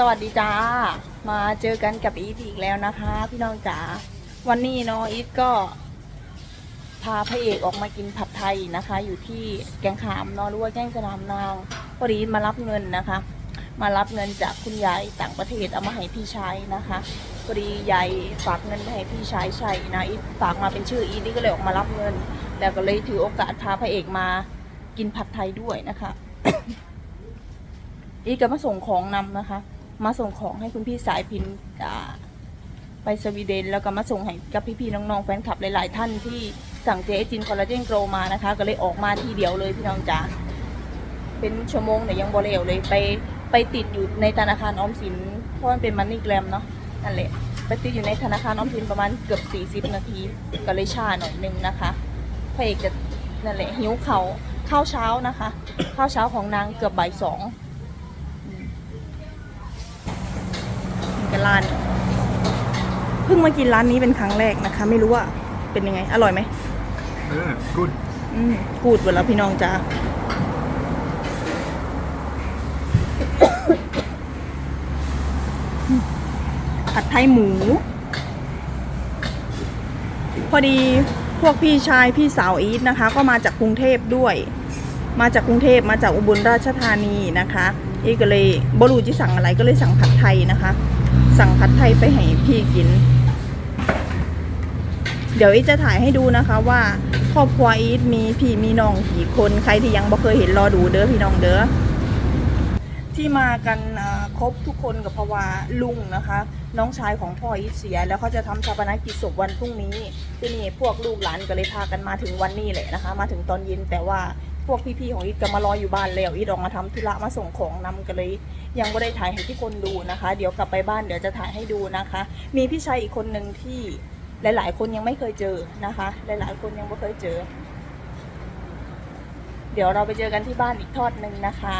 สวัสดีจ้า มาเจอกันกับอีทอีกแล้วนะคะ พี่น้องจ๋า วันนี้เนาะอีทก็พาพระเอกออกมากินผัดไทยนะคะ อยู่ที่แกงขามเนาะหรือว่าแกงสนามนางพอดีมารับเงินนะคะ มารับเงินจากคุณยายต่างประเทศเอามาให้พี่ชายนะคะพอดียายฝากเงินให้พี่ชายใช่นะอีทฝากมาเป็นชื่ออีทนี่ก็เลยออกมารับเงิน แล้วก็เลยถือโอกาสพาพระเอกมากินผัดไทยด้วยนะคะอีทก็มาส่งของนำนะคะ มาส่งของให้คุณพี่สายพินไปสวีเดน แล้วก็มาส่งให้กับพี่ๆน้องๆแฟนคลับหลายๆท่านที่สั่งเจจินคอลลาเจนโกรมานะคะ ก็เลยออกมาทีเดียวเลยพี่น้องจ๋าเป็นชั่วโมงเนี่ยยังบ่เวเลยไปไปติดอยู่ในธนาคารออมสินเพราะมันเป็นมันนี่แกรมเนาะนั่นแหละไปติดอยู่ในธนาคารออมสินประมาณเกือบ 40 นาทีก็เลยชาหน่อยนึงนะคะพระเอกจะนั่นแหละหิวเขาข้าวเช้านะคะ ข้าวเช้าของนางเกือบบ่ายสอง กันร้านเพิ่ งมากินร้านนี้เป็นครั้งแรกนะคะ ไม่รู้ว่าเป็นยังไง อร่อยไหม Yeah, good. อืมกูดหมดแล้วพี่น้องจ้าผัดไทยหมู พอดีพวกพี่ชายพี่สาวอีทนะคะ ก็มาจากกรุงเทพด้วย มาจากกรุงเทพมาจากอุบลราชธานีนะคะอีทก็เลยบรูจะสั่งอะไรก็เลยสั่งผัดไทยนะคะ สั่งผัดไทยไปให้พี่กิน เดี๋ยวอีทจะถ่ายให้ดูนะคะว่าครอบครัวอีทมีพี่มีน้องกี่คนใครที่ยังบ่เคยเห็นรอดูเด้อพี่น้องเด้อที่มากันครบทุกคนกับพราว่าลุงนะคะ น้องชายของพ่ออีทเสีย แล้วเขาจะทำชาปนกิจศพวันพรุ่งนี้ที่นี่พวกลูกหลานก็เลยพากันมาถึงวันนี้แหละนะคะ มาถึงตอนเย็นแต่ว่าพวกพี่ๆของอีทก็มารออยู่บ้านแล้วอีทออกมาทำธุระมาส่งของนำกันเลย ยังไม่ได้ถ่ายให้ทุกคนดูนะคะ เดี๋ยวกลับไปบ้านเดี๋ยวจะถ่ายให้ดูนะคะ มีพี่ชายอีกคนหนึ่งที่ หลาย ๆ คนยังไม่เคยเจอนะคะ หลาย ๆ คนยังไม่เคยเจอ เดี๋ยวเราไปเจอกันที่บ้านอีกทอดหนึ่งนะคะ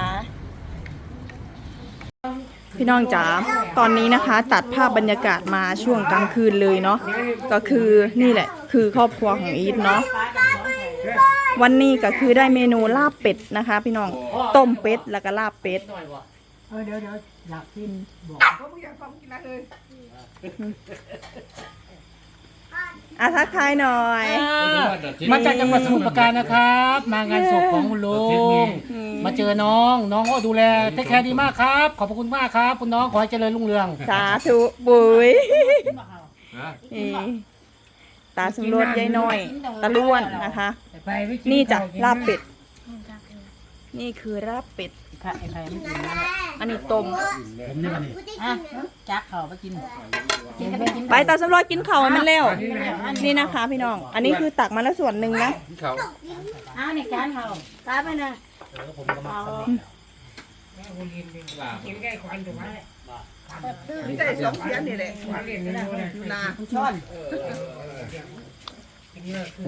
พี่น้องจ๋าตอนนี้นะคะ ตัดภาพบรรยากาศมาช่วงกลางคืนเลยเนาะก็คือนี่แหละ คือครอบครัวของอีทเนาะวันนี้ก็คือได้เมนูลาบเป็ดนะคะ พี่น้องต้มเป็ดแล้วก็ลาบเป็ดเออเดี๋ยวเดี๋ยวอยากกินบอกอะ ทักทายหน่อย มาจากจังหวัดสมุทรปราการนะครับ มางานศพของคุณลุงอืมมาเจอน้อง น้องก็ดูแลเทคแคร์ดีมากครับ ขอบพระคุณมากครับ คุณน้องขอให้เจริญรุ่งเรือง สาธุบุย Huh? นี่ตาสำรวจยายน้อย ตะล้วนนะคะไปไม่กินี่จ้ะลาบเป็ด นี่คือลาบเป็ด ไข่ไข่ไม่กินนะอันนี้ต้มผมนี่มันนี่อะจักเขาไปกินกินก็ไปกินไปตาสำรวจกินข้าวให้มันเร็ว นี่นะคะพี่น้อง อันนี้คือตักมาแล้วส่วนหนึ่งนะ Cow. อ้าวในจานเขาตาไปนะเอาได้สองเสียงนี่แหละช้อน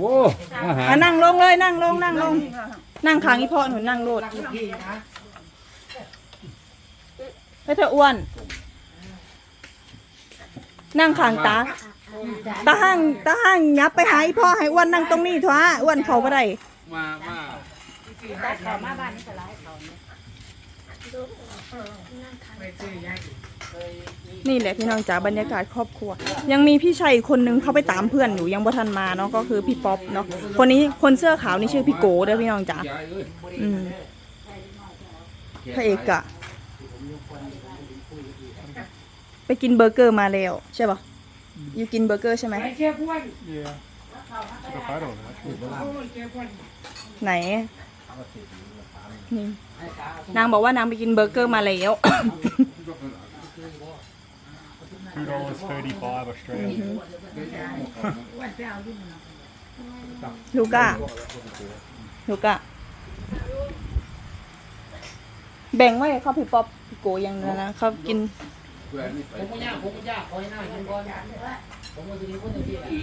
Whoa. อะนั่งลงเลยนั่งลงนั่งลง นั่งขางอีพ่อหนูนั่งโลด ให้เธออ้วน นั่งขางตา ตาห้างตาห้างยับไปหาอีพ่อให้อ้วนนั่งตรงนี้ท้าอ้วนเขาบ่ได้ Ma, ma. เขามาบ้านนี่ก็ร้ายเขานี่แหละพี่น้องจ๋าบรรยากาศครอบครัว ยังมีพี่ชายอีกคนนึงเขาไปตามเพื่อนอยู่ยังบ่ทันมาเนาะก็คือพี่ป๊อปเนาะคนนี้คนเสื้อขาวนี่ชื่อพี่โกเด้อพี่น้องจ๋า Yai ơi. อืมพระเอกอะ ไปกินเบอร์เกอร์มาแล้วใช่ปะอยู่กินเบอร์เกอร์ใช่ไหมไหน นี่ นางบอกว่านางไปกินเบอร์เกอร์มาแล้ว Two dollars thirty-five Australian. ลูก้า ลูก้า แบ่งไว้ให้เขาพี่ป๊อปพี่โกยังนะนะเขากิน ผมก็ยากผมก็ยากขอให้หน้ากินก่อนผมก็จะมีคนที่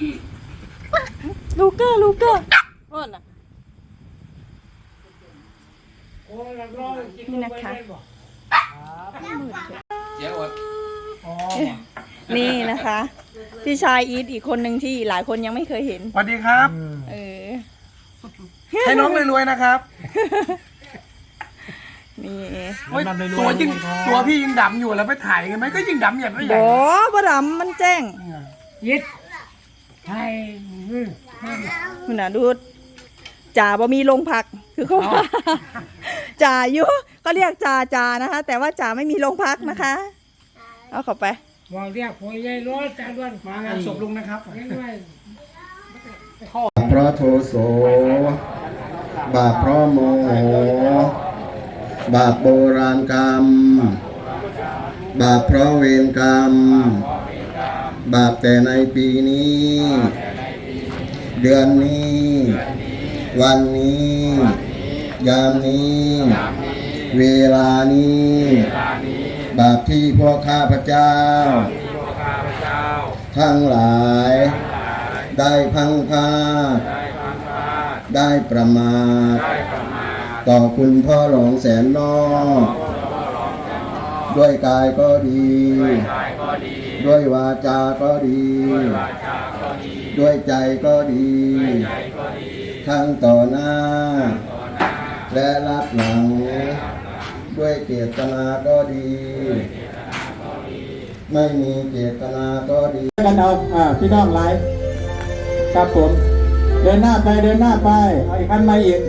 ลูก้าลูก้าอ้วนอะนี่นะคะ Dạ ơi. นี่นะคะ พี่ชายอีทอีกคนหนึ่งที่หลายคนยังไม่เคยเห็น สวัสดีครับ เออ ให้น้องรวยๆนะครับ นนี่โอ้ยตัวยิ่งตัวพี่ยิ่งดำอยู่แล้วไปถ่ายกันไหมก็ยิ่งดำใหญ่ไม่ใหบญ่อบ่ดำมันแจ้งยิดไทยคุณน่ะดูจ่าบ่มีโรงพักคือเขาว่าจ่าอยู่ก็เรียกจ่าจ่านะคะ แต่ว่าจ่าไม่มีโรงพักนะคะ เอาเข้าไปวางเรียกหัวใหญ่รถจานวันมางานศพลุงนะครับง่ายเพราะโทโสบาปเพราะโมโห บาปโบราณกรรม บาปเพราะเวรกรรม บาปแต่ในปีนี้ เดือนนี้ วันนี้ ยามนี้ เวลานี้ บาปที่พวกข้าพเจ้า ทั้งหลาย ได้พังพาดได้ประมาท ต่อคุณพ่อหลวงแสนนอกด้วยกายก็ดี ด้วยวาจาก็ดี ด้วยใจก็ดี ทั้งต่อหน้า และรับหลัง ด้วยเจตนาก็ดี ไม่มีเจตนาก็ดีกันเอาอ่าพี่น้องไลฟ์ครับผม เดินหน้าไปเดินหน้าไป เอาอีกคันมาอีก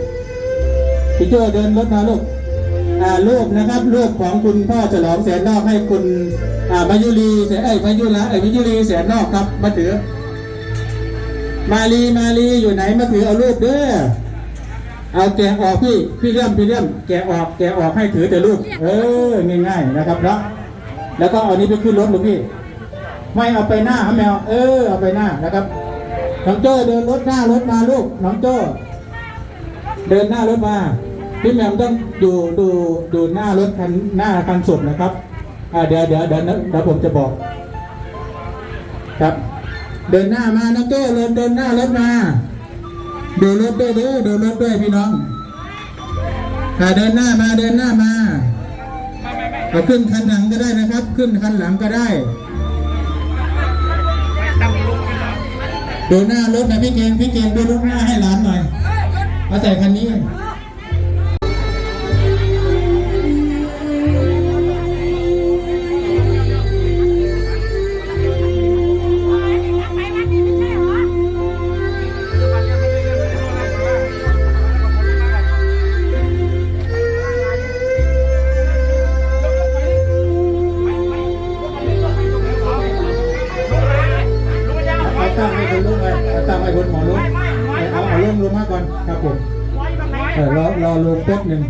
พี่โจเดินรถมาลูกอ่ารูปนะครับรูปของคุณพ่อฉลองแสนนอกให้คุณอ่ามายุรีแสนเอ้ยมายุระเอ้ยมายุรีแสนนอกครับมาถือ มาลีมาลีอยู่ไหนมาถือเอารูปเด้อเอาแกะออกพี่พี่เลี่ยมพี่เลี่ยมแกะออกแกะออกให้ถือแต่รูปเออง่ายๆนะครับเนาะแล้วก็เอานี้ไปขึ้นรถลูกพี่ไม่เอาไปหน้าครับแมวเออเอาไปหน้านะครับน้องโจ้เดินรถหน้ารถมาลูกน้องโจ้เดินหน้ารถมา พี่แมวต้องดูดูดูหน้ารถคันหน้าคันศพนะครับอ่าเดี๋ยวเดี๋ยวเดี๋ยวเดี๋ยวผมจะบอก ครับ เดินหน้ามาน้องโจ้เดินเดินหน้ารถมาดูรถด้วยเด้อดูรถด้วยพี่น้องอ่าเดินหน้ามาเดินหน้ามาเอาขึ้นคันหลังก็ได้นะครับ ขึ้นคันหลังก็ได้ดูหน้ารถนะพี่เกงพี่เกงดูรถหน้าให้หลานหน่อยมาใส่คันนี้ ออรอรอลงแป๊บหนึ่ง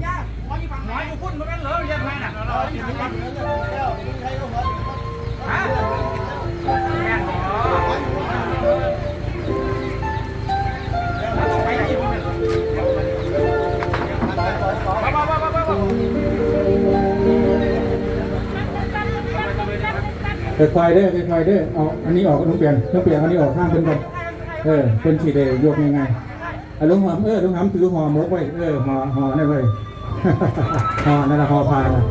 ค่อยเด้อค่อยเด้อเอาอันนี้ออกลุงเปลี่ยนลุงเปลี่ยนอันนี้ออกข้างเป็นก่อนเออเป็นสีเดยกยังไง อะลุงหอมเออลุงหอมถือห่อหมกไว้เออห่อห่อนี่ไว้ห่อนั่นละห่อพานะ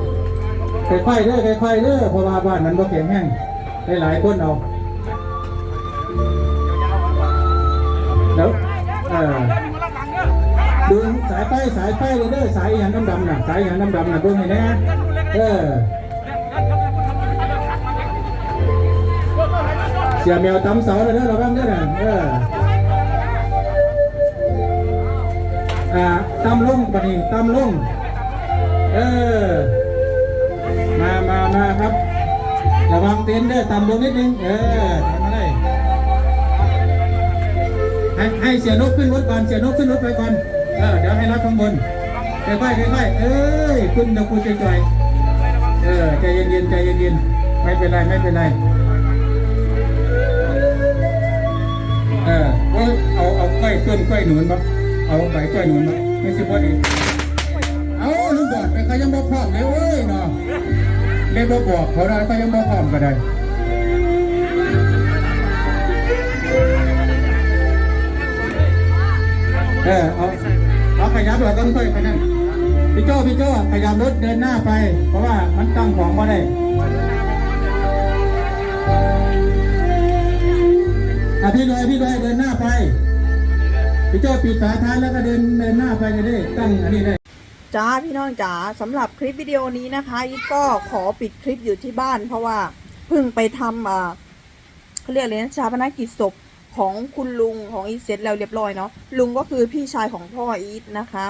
ค่อยๆเด้อค่อยๆเด้อเพราะว่าบ้านนั้นบ่แข็งแห้งหลายๆคนเอาแล้วเออดูสายไฟสายไฟเลยเด้อสายอย่างดำๆน่ะสายอย่างดำๆน่ะเบิ่งให้แน่เออเสียแมวตำเสาเลยเด้อเระวังเด้อนะเออ อ่าตำลงปะนี่ตำลงเออ มามามาครับ ระวังเต็นท์เด้อตำลงนิดนึง เออมาได้ให้ให้เสียนกขึ้นรถก่อนเสียนกขึ้นรถไปก่อน เออ เดี๋ยวให้รับข้างบนค่อยๆค่อยเอ้ยขึ้นเดี๋ยวคุยจ่อยเออ ใจเย็นๆใจเย็นๆไม่เป็นไร ไม่เป็นไร เออเอาเอาเอากล้วยต้นกล้วยหนุนมา เอาใบกล้วยหนุนไม่ใช่พอดีเอาลูกบอดไปก็ยังบ่พร้อมเลยเว้ยเนาะเลยบ่บอกเขาได้ก็ยังบ่พร้อมก็ได้เออเอาเอาขยับเราต้องค่อยไปนั่นพี่โจ้พี่โจ้ขยับรถเดินหน้าไป เพราะว่ามันตั้งของมาได้อะพี่ลอยพี่ลอยเดินหน้าไป พี่โจ้ปิดฝาท้ายแล้วก็เดินเดินหน้าไปจะได้ตั้งอันนี้ได้จ้าพี่น้องจ๋าสำหรับคลิปวิดีโอนี้นะคะอีทก็ขอปิดคลิปอยู่ที่บ้าน เพราะว่าเพิ่งไปทำอ่าเขาเรียกอะไรนะชาปนักกิจศพของคุณลุงของอีเสร็จแล้วเรียบร้อยเนาะลุงก็คือพี่ชายของพ่ออีทนะคะ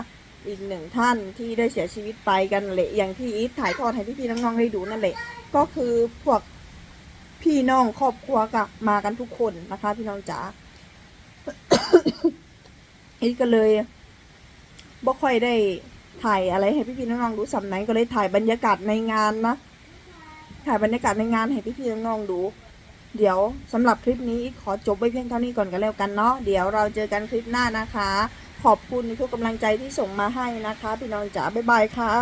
อีกหนึ่งท่านที่ได้เสียชีวิตไปกันแหละอย่างที่อีทถ่ายทอดให้พี่ๆน้องๆได้ดูนั่นแหละ ก็คือพวกพี่น้องครอบครัวกับมากันทุกคนนะคะ พี่น้องจ๋า อีทก็เลยบ่ค่อยได้ถ่ายอะไรให้พี่ๆน้องๆดูสำไหนก็เลยถ่ายบรรยากาศในงานนะ ถ่ายบรรยากาศในงานให้พี่ๆน้องๆดู เดี๋ยวสำหรับคลิปนี้ขอจบไว้เพียงเท่านี้ก่อนกันแล้วกันเนาะ เดี๋ยวเราเจอกันคลิปหน้านะคะ ขอบคุณทุกกำลังใจที่ส่งมาให้นะคะ พี่น้องจ๋าบ๊ายบายค่ะ